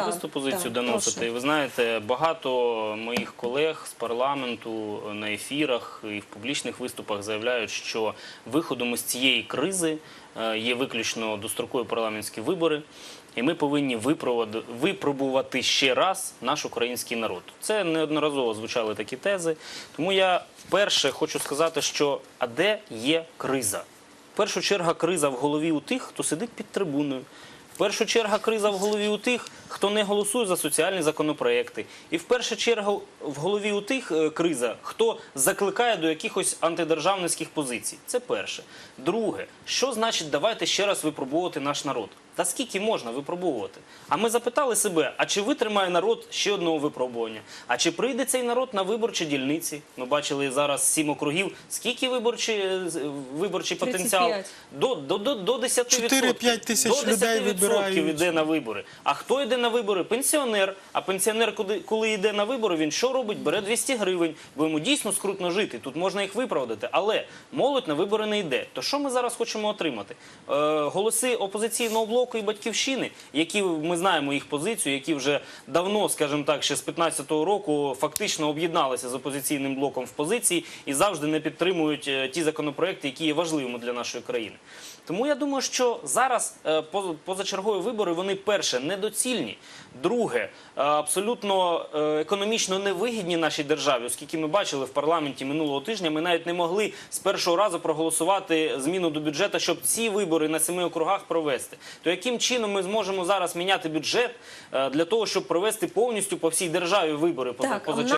особисту да, позицію да, доносити. прошу. Ви знаєте, багато моїх колег з парламенту на ефірах і в публічних виступах заявляють, що виходом із цієї кризи е, є виключно дострокові парламентські вибори. І ми повинні випробувати ще раз наш український народ. Це неодноразово звучали такі тези. Тому я вперше хочу сказати, що а де є криза? В першу чергу криза в голові у тих, хто сидить під трибуною. В першу чергу криза в голові у тих, хто не голосує за соціальні законопроекти. І в першу чергу в голові у тих е, криза, хто закликає до якихось антидержавницьких позицій. Це перше. Друге, що значить давайте ще раз випробувати наш народ? Та скільки можна випробовувати? А ми запитали себе, а чи витримає народ ще одного випробування? А чи прийде цей народ на виборчі дільниці? Ми бачили зараз сім округів. Скільки виборчий, з- виборчий потенціал? До, до, до, до 10%. 4-5 тисяч До 10% людей вибирають. йде на вибори. А хто йде на вибори? Пенсіонер. А пенсіонер, коли, коли йде на вибори, він що робить? Бере 200 гривень, бо йому дійсно скрутно жити. Тут можна їх виправдати. Але молодь на вибори не йде. То що ми зараз хочемо отримати? Е, голоси опозиційного блоку і батьківщини, які ми знаємо їх позицію, які вже давно, скажімо так, ще з 15-го року фактично об'єдналися з опозиційним блоком в позиції і завжди не підтримують е, ті законопроекти, які є важливими для нашої країни. Тому я думаю, що зараз е, поз- позачергові вибори вони перше недоцільні, друге е, абсолютно економічно невигідні нашій державі, оскільки ми бачили в парламенті минулого тижня, ми навіть не могли з першого разу проголосувати зміну до бюджету, щоб ці вибори на семи округах провести. То яким чином ми зможемо зараз міняти бюджет е, для того, щоб провести повністю по всій державі вибори поза- Так, а в позачергові?